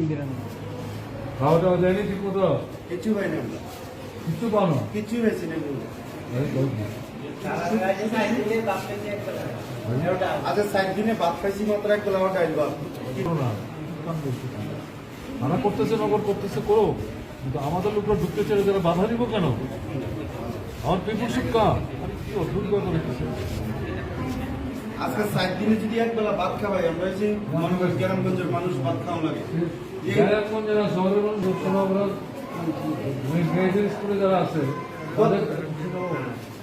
ইন্দিরা খাওয়া দাওয়া দেয়নি ঠিক মতো কিছু হয় না। কিছু পানো কিছু হয়েছে না আচ্ছা সাত দিনে খাইছি মাত্র এক ডাইল। মানা করতেছে নগর করতেছে করো। কিন্তু আমাদের লোকরা ঢুকতে চাইলে তারা বাধা দিব কেন? আমার পেপুর শিক্ষা। কি অদ্ভুত ব্যাপার। আজকে সাত দিনে যদি এক বেলা ভাত খাওয়াই আমরা এই যে গ্রামগঞ্জের মানুষ ভাত খাওয়া লাগে। এই যারা শহরের মানুষ গ্রাজুয়েট স্কুলে যারা আছে তাদের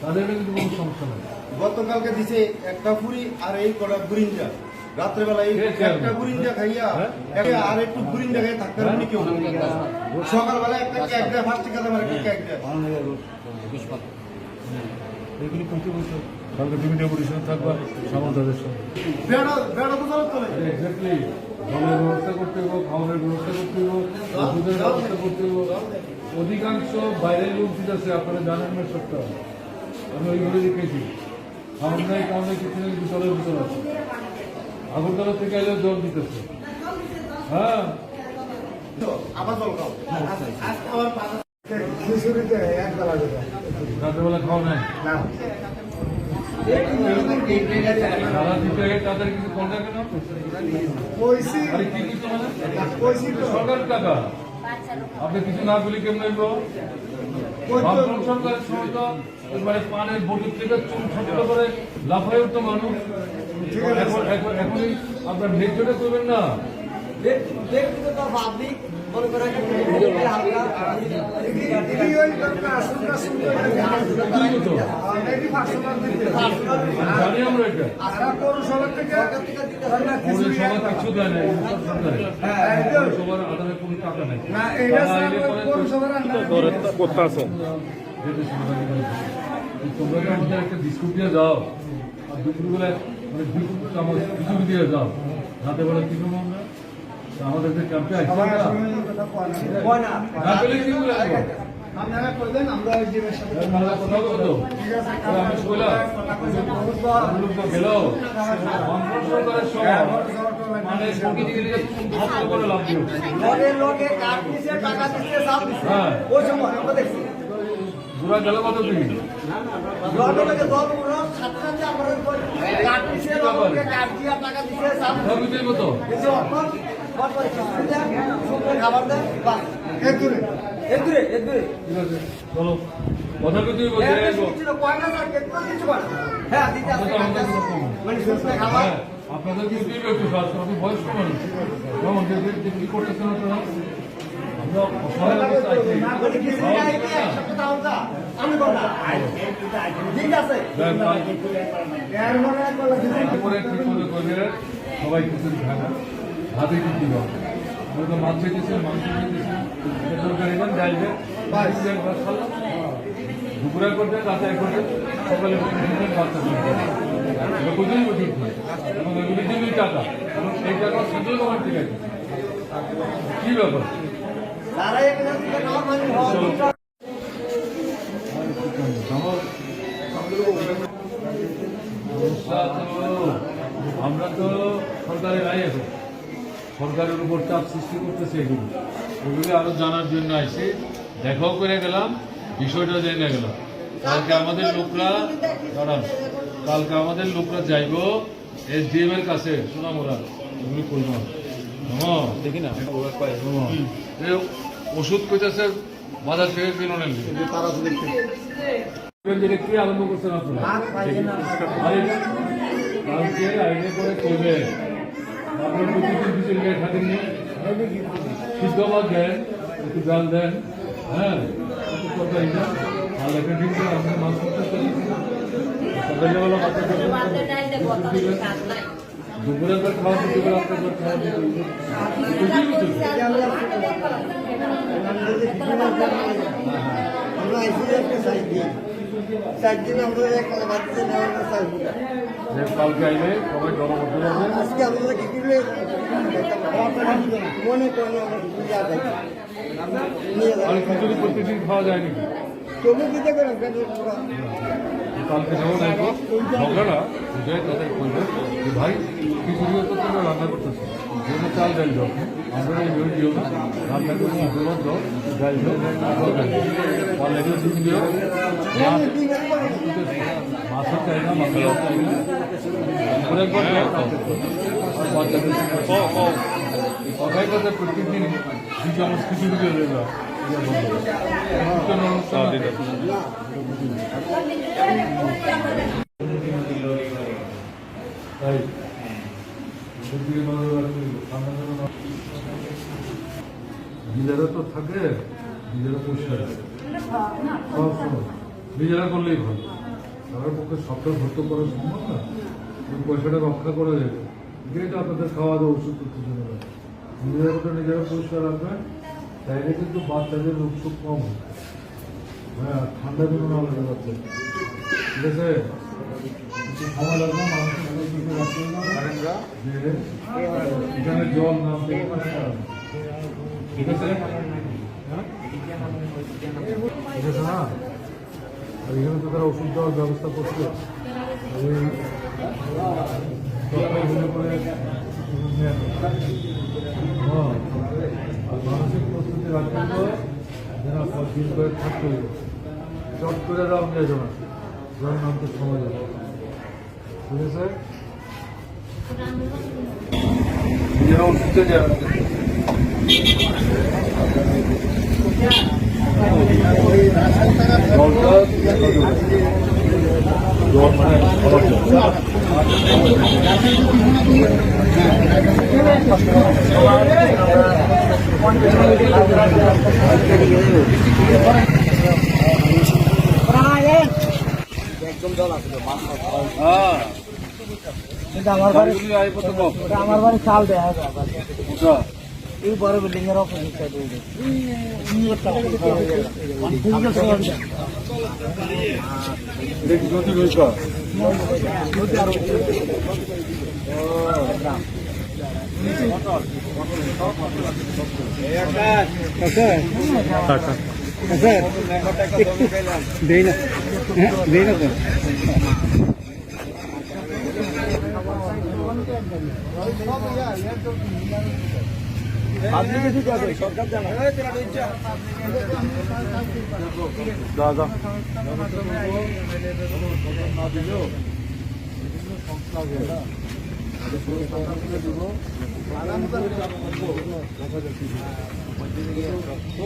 তাদের কিন্তু কোনো সমস্যা নেই গতকালকে দিছে একটা পুরি আর এই কটা বুরিন্দা রাত্রেবেলা এই একটা বুরিন্দা খাইয়া হ্যাঁ? আর একটু বুরিন্দা খাই থাকতে পারেনি কেউ? সকালবেলা একটা কেক দেয় ফার্স্ট খেতে পারে কেক দেয়। এগুলি করতে বসে কালকে তুমি ডেপুটেশন থাকবা সামন্তাদের সঙ্গে জলের ব্যবস্থা করতে হবে খাওয়ানোর ব্যবস্থা করতে হবে ওষুধের ব্যবস্থা করতে হবে। অধিকাংশ বাইরের লোক আছে আপনারা জানেন না সবটা। আমি ওইভাবে দেখেছি। আমরা কারণে কিছু না কিছু জলের ভিতর আছে। আগরতলা থেকে এলে জল দিতেছে। হ্যাঁ। আবার জল খাও। রাত্রেবেলা খাওয়া নাই? তাদের কিছু কোনটা কেন আরে কি কিছু মানে? টাকা? আপনি কিছু না বলি কেমন এলো বামফ্রন্ট সরকারের সময় তো এবারে পানের বটুর থেকে চুল ছোট করে লাফাই উঠতো মানুষ। এখন এখন এখনই আপনার ন্যায্যটা করবেন না? কিছু একটা বিস্কুট দিয়ে যাও আর দুপুরবেলা মানে বিস্কুট দিয়ে যাও রাতে বেলা কি করব আমাদের ক্যাম্পে? আপনারা কইলেন আমরা ওই জিমের সাথে কথা বলতো তাহলে আমি শুনলাম। লোক তো গেল বামফ্রন্ট সরকারের সময় মানে প্রকৃতিকে নিয়ে ধ্বংস করে লাভ দিও। লগে লগে কাঠ দিছে টাকা দিছে সব দিছে। হ্যাঁ। ওই সময় আমরা দেখছি। বুড়া গেল কত দিন? লগে লগে দল পুরো সাথে সাথে আমরা কই দিছে লগে কাঠ দিয়া টাকা দিছে সব সবই মতো কিছু অপর বয়স্ক মানুষ মানে মনে সবাই কিছু হাতে কি দিবে হয়তো মাছ খেতেছে মাংস খেতেছে। তরকারি দেন ডাল দুপুরে করবেন রাতে এক করবেন সকালে বাচ্চা ওষুধ হয় এবং এগুলির জন্যই টাকা। এবং এই টাকা সেন্ট্রাল গভর্নমেন্ট থেকে আসে। কি ব্যাপার? হয় আমার তো সরকারের নাই এখন সরকারের উপর চাপ সৃষ্টি করতেছে এগুলো। এগুলি আরও জানার জন্য আসে দেখাও করে গেলাম বিষয়টা জেনে গেলাম। কালকে আমাদের লোকরা দাঁড়ান কালকে আমাদের লোকরা যাইব এসডিএম এর কাছে সোনামোরা এগুলি করব দেখি না। ওষুধ কইতেছে বাজার থেকে কিনে নেন তারা যেটা কি আরম্ভ করছেন আপনারা। কালকে আইনে করে করবে আপনার প্রতিদিন বিচেল গায়ে থাকেননি সিদ্ধ ভাত দেন একটু ডাল দেন হ্যাঁ একটু তরকারি দেন আর একটা ডিম দেন আপনার মাছ করতে সকালবেলা বাচ্চা দুপুরে একবার খাওয়া দুপুরে একবার খাওয়া আমরা আইসি একটা সাইড দিই সাইড দিন আমরা দিতে নেওয়ার কালকে আইলে সবাই আজকে কি করলে? মনে করেন আমরা যা দেখি আর খিচুড়ি প্রত্যেকদিন খাওয়া যায় নাকি? তবু দিতে পারেন কালকে যেমন আসব ঝগড়াটা বুঝে তাদের বলবে যে ভাই তো তোমরা রান্না করতেছো। ডাল দাও অলরেডি দিন দিও মাছ মাছের চাই না মাছের চাই না করে একবার কথায় কথা প্রত্যেক দিন দুই চামচ খিচুড়ি দিয়ে দেবে তাই নজর তো থাকে নিজেরা পরিষ্কার আছে। নিজেরা করলেই ভালো। তাদের পক্ষে সবটা ভর্ত করা সম্ভব না। পয়সাটা রক্ষা করা যাবে যেটা আপনাদের খাওয়া দাওয়া, ওষুধ করতে জন্য। নিজেরা তো নিজেরা পরিষ্কার রাখবেন তাইলে কিন্তু বাচ্চাদের রোগ শোক কম হ্যাঁ ঠান্ডা যেন না লাগে ঠিক আছে? সময় লাগবে জল না ঠিক আছে? ঠিক আছে না আর এখানে তো তারা ওষুধ দেওয়ার ব্যবস্থা করছে মানসিক প্রস্তুতি রাখবেন তো যেন দিন করে থাকতে হবে চট করে দাও নিয়ে যাবেন জল নামতে সময় যাবে ঠিক আছে নিজেরা ওষুধে যাবেন জলটা জল মানে খরচ জল। এটা আমার বাড়ি? ওটা আমার বাড়ি চাল দেয়া আছে এই বড় বিল্ডিং এর অপোজিট সাইডে? দেই না। দেই না তো আপনি কিছু যাবে সরকার জানা দা, দা।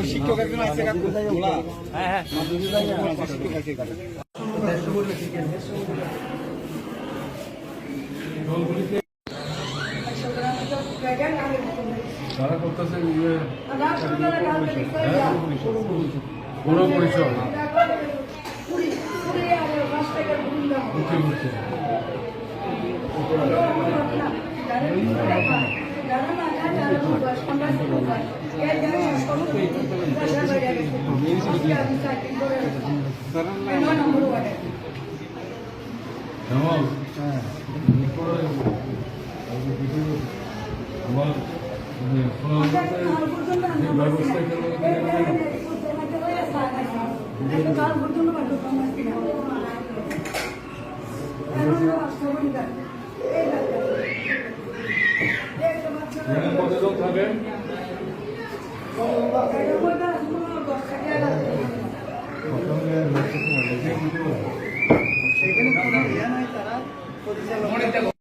শিক্ষক একজন আছে হ্যাঁ হ্যাঁ। জলগুলিকে তারা করতেছে ইয়ে হ্যাঁ, পুরো পরিষদ মুখে মুখে যেমন আমার মানে ব্যবস্থা কতজন থাকেন সেখানে কোনো ইয়ে নাই তারা পরিচালনা